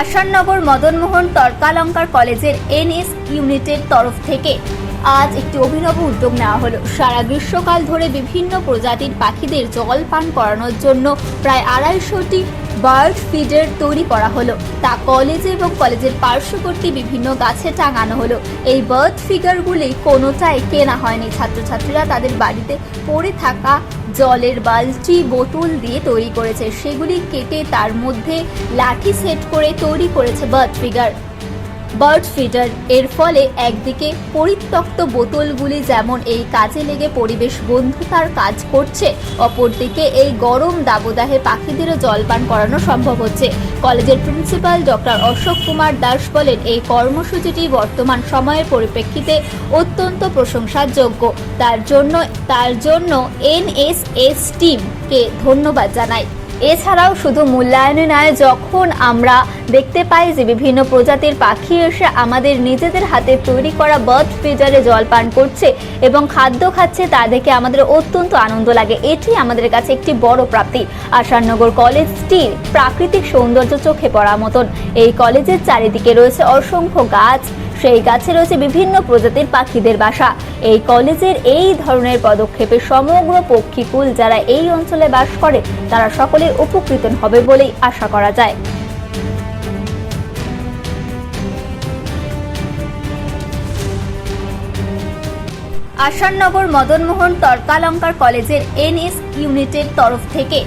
আসাননগর মদনমোহন তর্কালঙ্কার কলেজের এনএস ইউনিটের তরফ থেকে আজ একটি অভিনব উদ্যোগ নেওয়া হলো। সারা গ্রীষ্মকাল ধরে বিভিন্ন প্রজাতির পাখিদের জল পান করানোর জন্য প্রায় আড়াইশোটি বার্ড ফিডার তৈরি করা হলো। তা কলেজে এবং কলেজের পার্শ্ববর্তী বিভিন্ন গাছে টাঙানো হলো। এই বার্ড ফিগারগুলি কোনোটাই কেনা হয়নি। ছাত্রছাত্রীরা তাদের বাড়িতে পড়ে থাকা জলের বালতি বোতল দিয়ে তৈরি করেছে। সেগুলি কেটে তার মধ্যে লাঠি সেট করে তৈরি করেছে বার্ড ফিগার। বার্ড ফিডার এর ফলে একদিকে পরিত্যক্ত বোতলগুলি যেমন এই কাজে লেগে পরিবেশ বন্ধুতার কাজ করছে, অপরদিকে এই গরম দাবদাহে পাখিদেরও জলপান করানো সম্ভব হচ্ছে। কলেজের প্রিন্সিপাল ডক্টর অশোক কুমার দাস বলেন, এই কর্মসূচিটি বর্তমান সময়ের পরিপ্রেক্ষিতে অত্যন্ত প্রশংসার যোগ্য তার জন্য তার জন্য এনএসএস টিমকে ধন্যবাদ জানাই। এছাড়াও শুধু মূল্যায়নে নয়, যখন আমরা দেখতে পাই যে বিভিন্ন প্রজাতির পাখি এসে আমাদের নিজেদের হাতে তৈরি করা বার্থ ফিডারে জল পান করছে এবং খাদ্য খাচ্ছে, তা দেখে আমাদের অত্যন্ত আনন্দ লাগে। এটি আমাদের কাছে একটি বড় প্রাপ্তি। আশারনগর কলেজটি প্রাকৃতিক সৌন্দর্য চোখে পড়ার মতন। এই কলেজের চারিদিকে রয়েছে অসংখ্য গাছ সেই গাছে রয়েছে বিভিন্ন প্রজাতির পাখিদের বাসা। এই কলেজের এই ধরনের পদক্ষেপে সমগ্র পক্ষীকুল যারা এই অঞ্চলে বাস করে, তারা সকলে উপকৃত হবে বলেই আশা করা যায়। আসাননগর মদনমোহন তর্কালঙ্কার কলেজের এনএস ইউনিটের তরফ থেকে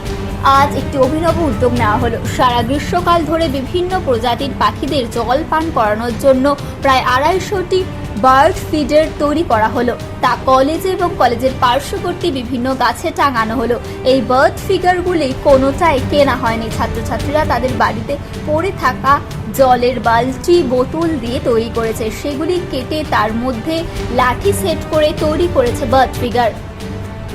আজ একটি অভিনব উদ্যোগ নেওয়া হলো। সারা গ্রীষ্মকাল ধরে বিভিন্ন প্রজাতির পাখিদের জল পান করানোর জন্য প্রায় আড়াইশোটি বার্ড ফিডার তৈরি করা হলো। তা কলেজে এবং কলেজের পার্শ্ববর্তী বিভিন্ন গাছে টাঙানো হলো। এই বার্ড ফিগারগুলি কোনোটাই কেনা হয়নি। ছাত্রছাত্রীরা তাদের বাড়িতে পড়ে থাকা জলের বালতি, বোতল দিয়ে তৈরি করেছে। সেগুলি কেটে তার মধ্যে লাঠি সেট করে তৈরি করেছে বার্ড ফিগার।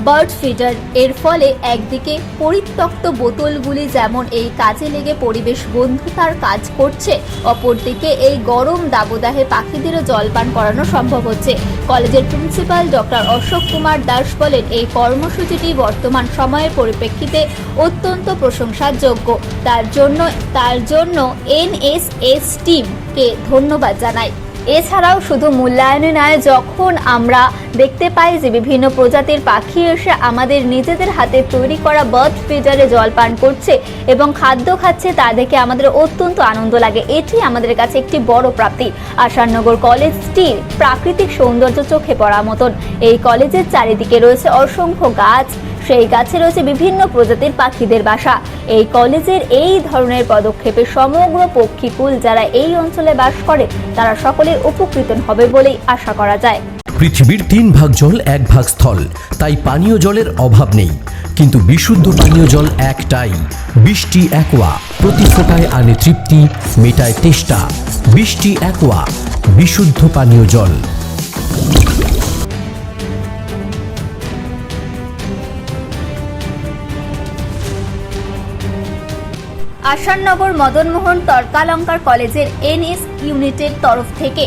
Bird feeder. এর ফলে একদিকে পরিত্যক্ত বোতলগুলি যেমন এই কাজে লেগে পরিবেশ বন্ধুতার কাজ করছে, অপরদিকে এই গরম দাবদাহে পাখিদেরও জলপান করানো সম্ভব হচ্ছে। কলেজের প্রিন্সিপাল ডক্টর অশোক কুমার দাস বলেন, এই কর্মসূচিটি বর্তমান সময়ের পরিপ্রেক্ষিতে অত্যন্ত প্রশংসার যোগ্য তার জন্য তার জন্য এনএসএস টিমকে ধন্যবাদ জানাই। এছাড়াও শুধু মূল্যায়নে নয় যখন আমরা দেখতে পাই যে বিভিন্ন প্রজাতির পাখি এসে আমাদের নিজেদের হাতে তৈরি করা বার্থ ফিডারে জল পান করছে এবং খাদ্য খাচ্ছে, তা দেখে আমাদের অত্যন্ত আনন্দ লাগে। এটি আমাদের কাছে একটি বড় প্রাপ্তি। আশারনগর কলেজটির প্রাকৃতিক সৌন্দর্য চোখে পড়ার মতন। এই কলেজের চারিদিকে রয়েছে অসংখ্য গাছ সেই গাছে রয়েছে বিভিন্ন প্রজাতির পাখিদের বাসা। এই কলেজের এই ধরনের পদক্ষেপে সমগ্র পক্ষীকুল যারা এই অঞ্চলে বাস করে, তারা সকলে উপকৃত হবে বলেই আশা করা যায়। পৃথিবীর তিন ভাগ জল, এক ভাগ স্থল। তাই পানীয় জলের অভাব নেই। কিন্তু বিশুদ্ধ পানীয় জল একটাই। বৃষ্টি একোয়া। প্রতি ফোটায় আনে তৃপ্তি, মেটায় তেষ্টা। বৃষ্টি একোয়া। বিশুদ্ধ পানীয় জল। আসাননগর মদনমোহন তর্কালঙ্কার কলেজের এনএস ইউনিটের তরফ থেকে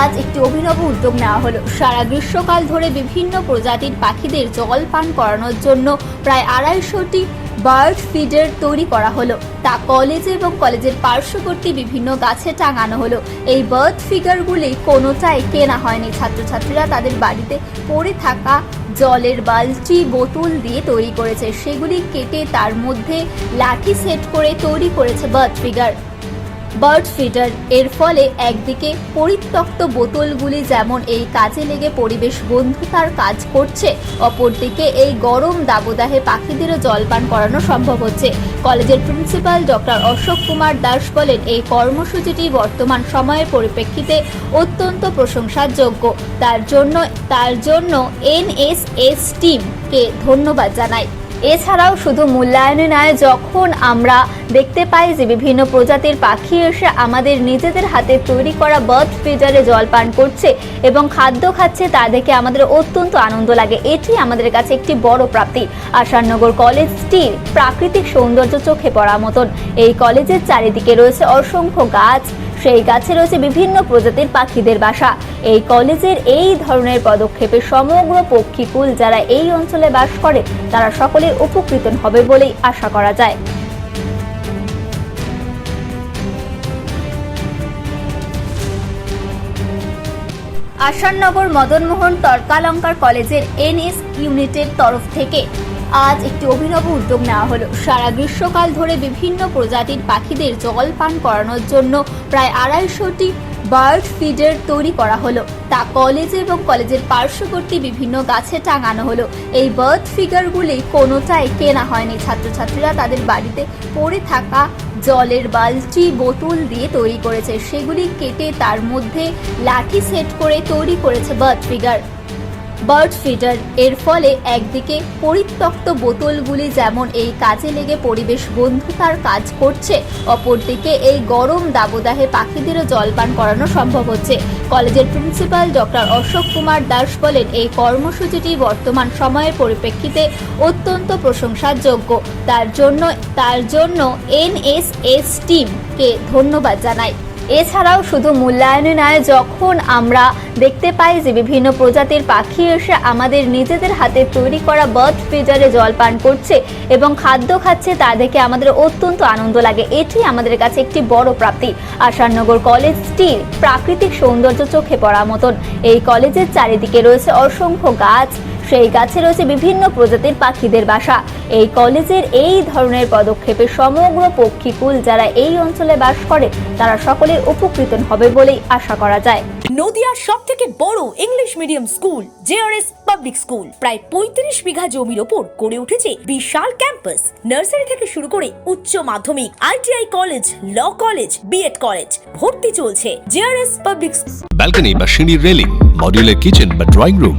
আজ একটি অভিনব উদ্যোগ নেওয়া হলো। সারা গ্রীষ্মকাল ধরে বিভিন্ন প্রজাতির পাখিদের জল পান করানোর জন্য প্রায় আড়াইশোটি বার্ড ফিডার তৈরি করা হলো। তা কলেজে এবং কলেজের পার্শ্ববর্তী বিভিন্ন গাছে টাঙানো হলো। এই বার্ড ফিগারগুলি কোনোটাই কেনা হয়নি। ছাত্রছাত্রীরা তাদের বাড়িতে পড়ে থাকা জলের বালতি, বোতল দিয়ে তৈরি করেছে। সেগুলি কেটে তার মধ্যে লাঠি সেট করে তৈরি করেছে বার্ড ফিগার বার্ড ফিডার এর ফলে একদিকে পরিত্যক্ত বোতলগুলি যেমন এই কাজে লেগে পরিবেশ বন্ধুতার কাজ করছে, অপরদিকে এই গরম দাবদাহে পাখিদেরও জলপান করানো সম্ভব হচ্ছে। কলেজের প্রিন্সিপাল ডক্টর অশোক কুমার দাস বলেন, এই কর্মসূচিটি বর্তমান সময়ের পরিপ্রেক্ষিতে অত্যন্ত প্রশংসার যোগ্য তার জন্য তার জন্য এনএসএস টিমকে ধন্যবাদ জানাই। এছাড়াও শুধু মূল্যায়নে নয়, যখন আমরা দেখতে পাই যে বিভিন্ন প্রজাতির পাখি এসে আমাদের নিজেদের হাতে তৈরি করা বার্থ ফিডারে জল পান করছে এবং খাদ্য খাচ্ছে, তা দেখে আমাদের অত্যন্ত আনন্দ লাগে। এটি আমাদের কাছে একটি বড় প্রাপ্তি। আশারনগর কলেজটি প্রাকৃতিক সৌন্দর্য চোখে পড়ার মতন। এই কলেজের চারিদিকে রয়েছে অসংখ্য গাছ সেই গাছে রয়েছে বিভিন্ন প্রজাতির পাখিদের বাসা। এই কলেজের এই ধরনের পদক্ষেপে সমগ্র পক্ষীকুল যারা এই অঞ্চলে বাস করে, তারা সকলে উপকৃত হবে বলেই আশা করা যায়। আসাননগর মদনমোহন তর্কালঙ্কার কলেজের এনএস ইউনিটের তরফ থেকে আজ একটি অভিনব উদ্যোগ নেওয়া হলো। সারা গ্রীষ্মকাল ধরে বিভিন্ন প্রজাতির পাখিদের জল পান করানোর জন্য প্রায় আড়াইশোটি বার্ড ফিডার তৈরি করা হলো। তা কলেজ এবং কলেজের পার্শ্ববর্তী বিভিন্ন গাছে টাঙানো হলো। এই বার্ড ফিগারগুলি কোনোটাই কেনা হয়নি। ছাত্রছাত্রীরা তাদের বাড়িতে পড়ে থাকা জলের বালতি, বোতল দিয়ে তৈরি করেছে। সেগুলি কেটে তার মধ্যে লাঠি সেট করে তৈরি করেছে বার্ড ফিগার। Bird feeder. এর ফলে একদিকে পরিত্যক্ত বোতলগুলি যেমন এই কাজে লেগে পরিবেশ বন্ধুতার কাজ করছে, অপরদিকে এই গরম দাবদাহে পাখিদেরও জলপান করানো সম্ভব হচ্ছে। কলেজের প্রিন্সিপাল ডক্টর অশোক কুমার দাস বলেন, এই কর্মসূচিটি বর্তমান সময়ের পরিপ্রেক্ষিতে অত্যন্ত প্রশংসার যোগ্য তার জন্য তার জন্য এনএসএস টিমকে ধন্যবাদ জানাই। এছাড়াও শুধু মূল্যায়নে নয়, যখন আমরা দেখতে পাই যে বিভিন্ন প্রজাতির পাখি এসে আমাদের নিজেদের হাতে তৈরি করা বার্থ ফিডারে জল পান করছে এবং খাদ্য খাচ্ছে, তা দেখে আমাদের অত্যন্ত আনন্দ লাগে। এটি আমাদের কাছে একটি বড় প্রাপ্তি। আশারনগর কলেজটি প্রাকৃতিক সৌন্দর্য চোখে পড়ার মতন। এই কলেজের চারিদিকে রয়েছে অসংখ্য গাছ সেই গাছে রয়েছে বিভিন্ন প্রজাতির পাখিদের বাসা। এই কলেজের এই ধরনের পদক্ষেপে সমগ্র পক্ষীকুল যারা এই অঞ্চলে বাস করে তারা সকলে উপকৃত হবে বলেই আশা করা যায়। নদিয়ার সব থেকে বড় English medium school JRS public school প্রায় পঁয়ত্রিশ বিঘা জমির ওপর গড়ে উঠেছে বিশাল ক্যাম্পাস। নার্সারি থেকে শুরু করে উচ্চ মাধ্যমিক ITI college law college BEd college ভর্তি চলছে জেআরএস পাবলিক ব্যালকনি বা সিঁড়ির রেলিং মডিউলার কিচেন বা ড্রয়িং রুম